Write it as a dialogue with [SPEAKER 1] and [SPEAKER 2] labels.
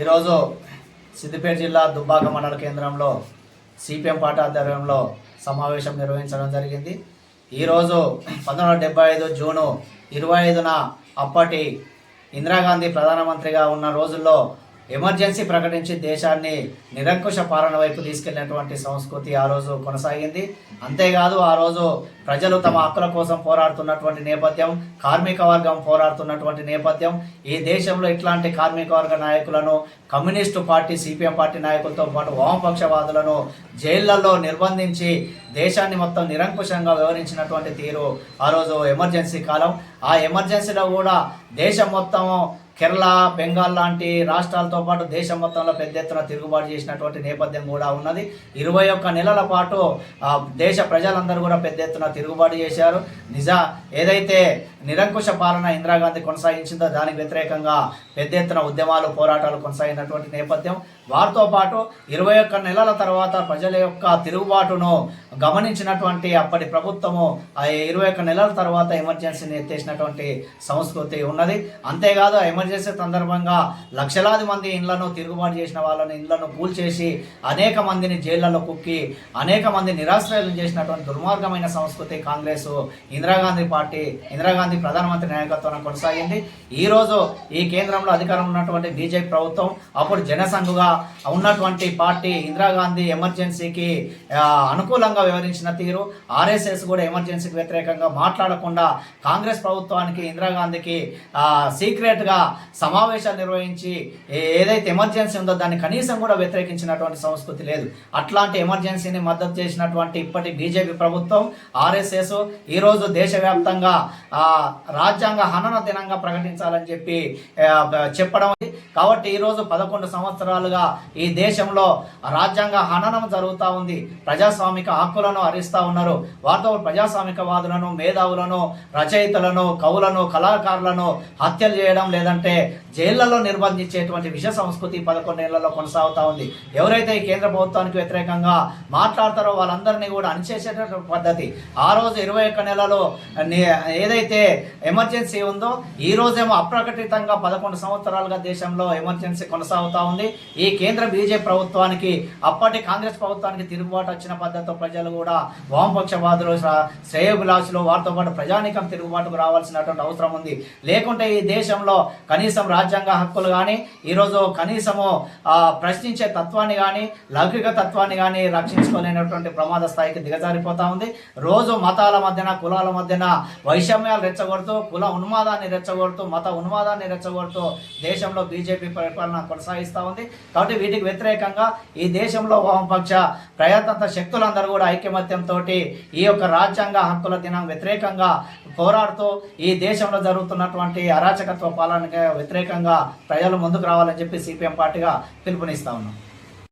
[SPEAKER 1] ఈరోజు సిద్దిపేట జిల్లా దుబ్బాక మండల కేంద్రంలో సిపిఎం పార్టీ ఆధ్వర్యంలో సమావేశం నిర్వహించడం జరిగింది. ఈరోజు పంతొమ్మిది వందల డెబ్బై ఐదు జూను ఇరవై ఐదున అప్పటి ఇందిరాగాంధీ ప్రధానమంత్రిగా ఉన్న రోజుల్లో ఎమర్జెన్సీ ప్రకటించి దేశాన్ని నిరంకుశ పాలన వైపు తీసుకెళ్ళినటువంటి సంస్కృతి ఆ రోజు కొనసాగింది. అంతేకాదు ఆ రోజు ప్రజలు తమ హక్కుల కోసం పోరాడుతున్నటువంటి నేపథ్యం కార్మిక వర్గం పోరాడుతున్నటువంటి నేపథ్యం ఈ దేశంలో ఇట్లాంటి కార్మిక వర్గ నాయకులను కమ్యూనిస్టు పార్టీ సిపిఎం పార్టీ నాయకులతో పాటు వామపక్షవాదులను జైళ్ళలో నిర్బంధించి దేశాన్ని మొత్తం నిరంకుశంగా వివరించినటువంటి తీరు ఆ రోజు ఎమర్జెన్సీ కాలం. ఆ ఎమర్జెన్సీలో కూడా దేశం మొత్తం కేరళ బెంగాల్ లాంటి రాష్ట్రాలతో పాటు దేశం మొత్తంలో పెద్ద ఎత్తున తిరుగుబాటు చేసినటువంటి నేపథ్యం కూడా ఉన్నది. ఇరవై ఒక్క నెలల పాటు దేశ ప్రజలందరూ కూడా పెద్ద ఎత్తున తిరుగుబాటు చేశారు. నిజ ఏదైతే నిరంకుశ పాలన ఇందిరాగాంధీ కొనసాగించిందో దానికి వ్యతిరేకంగా పెద్ద ఎత్తున ఉద్యమాలు పోరాటాలు కొనసాగినటువంటి నేపథ్యం. వారితో పాటు ఇరవై ఒక్క నెలల తర్వాత ప్రజల యొక్క తిరుగుబాటును గమనించినటువంటి అప్పటి ప్రభుత్వము ఆ ఇరవై ఒక్క నెలల తర్వాత ఎమర్జెన్సీని ఎత్తేసినటువంటి సంస్కృతి ఉన్నది. అంతేకాదు ఆ ఎమర్జెన్సీ సందర్భంగా లక్షలాది మంది ఇండ్లను తిరుగుబాటు చేసిన వాళ్ళని ఇండ్లను కూల్చేసి అనేక మందిని జైళ్ళలో కుక్కి అనేక మంది నిరాశ్రయాలు చేసినటువంటి దుర్మార్గమైన సంస్కృతి కాంగ్రెస్ ఇందిరాగాంధీ పార్టీ ఇందిరాగాంధీ ప్రధానమంత్రి నాయకత్వం కొనసాగింది. ఈరోజు ఈ కేంద్రంలో అధికారం ఉన్నటువంటి బీజేపీ ప్రభుత్వం అప్పుడు జనసంఘుగా ఉన్నటువంటి పార్టీ ఇందిరాగాంధీ ఎమర్జెన్సీకి అనుకూలంగా అనుకూలంగా వ్యవహరించిన తీరు. ఆర్ఎస్ఎస్ కూడా ఎమర్జెన్సీకి వ్యతిరేకంగా మాట్లాడకుండా కాంగ్రెస్ ప్రభుత్వానికి ఇందిరాగాంధీకి సీక్రెట్గా సీక్రెట్గా సమావేశాలు నిర్వహించి ఏదైతే ఎమర్జెన్సీ ఉందో దాన్ని కనీసం కూడా వ్యతిరేకించినటువంటి సంస్కృతి లేదు. అట్లాంటి ఎమర్జెన్సీని మద్దతు చేసినటువంటి ఇప్పటి బీజేపీ ప్రభుత్వం ఆర్ఎస్ఎస్ ఈరోజు దేశవ్యాప్తంగా ఆ, రాజ్యాంగ హనన దినంగా ప్రకటించాలని చెప్పి చెప్పడం కాబట్టి ఈరోజు పదకొండు సంవత్సరాలుగా ఈ దేశంలో రాజ్యాంగ హననం జరుగుతూ ఉంది. ప్రజాస్వామిక హక్కులను హరిస్తూ ఉన్నారు. వారితో ప్రజాస్వామికవాదులను మేధావులను రచయితలను కవులను కళాకారులను హత్యలు చేయడం లేదంటే జైళ్ళలో నిర్బంధించేటువంటి విష సంస్కృతి పదకొండేళ్ళలో కొనసాగుతూ ఉంది. ఎవరైతే ఈ కేంద్ర ప్రభుత్వానికి వ్యతిరేకంగా మాట్లాడతారో వాళ్ళందరినీ కూడా అణిచేసేటటువంటి పద్ధతి. ఆ రోజు ఇరవై ఒక్క నెలలో ఏదైతే ఎమర్జెన్సీ ఉందో ఈ రోజేమో అప్రకటితంగా పదకొండు సంవత్సరాలుగా దేశంలో ఎమర్జెన్సీ కొనసాగుతా ఉంది. ఈ కేంద్ర బీజేపీ ప్రభుత్వానికి అప్పటి కాంగ్రెస్ ప్రభుత్వానికి తిరుగుబాటు వచ్చిన పద్ధతిలో ప్రజలు కూడా వామపక్షవాదులు శ్ర- వారితో పాటు ప్రజానీకం తిరుగుబాటుకు రావాల్సినటువంటి అవసరం ఉంది. లేకుంటే ఈ దేశంలో కనీసం రాజ్యాంగ హక్కులు కానీ ఈరోజు కనీసము ప్రశ్నించే తత్వాన్ని కానీ లౌకిక తత్వాన్ని కానీ రక్షించుకోలేనటువంటి ప్రమాద స్థాయికి దిగజారిపోతా ఉంది. రోజు మతాల మధ్యన కులాల మధ్యన వైషమ్యాలు రెచ్చగొడుతూ కుల ఉన్మాదాన్ని రెచ్చగొడుతూ మత ఉన్మాదాన్ని రెచ్చగొడుతూ దేశంలో బీజేపీ పరిపాలన కొనసాగిస్తూ ఉంది. కాబట్టి వీటికి వ్యతిరేకంగా ఈ దేశంలో వామపక్ష ప్రయత్నంత శక్తులందరూ కూడా ఐకమత్యంతో ఈ యొక్క రాజ్యాంగ హక్కుల దినం వ్యతిరేకంగా పోరాడుతూ ఈ దేశంలో జరుగుతున్నటువంటి అరాచకత్వ పాలనకి వ్యతిరేకంగా ప్రజలు ముందుకు రావాలని చెప్పి సిపిఎం పార్టీగా పిలుపునిస్తా ఉన్నాం.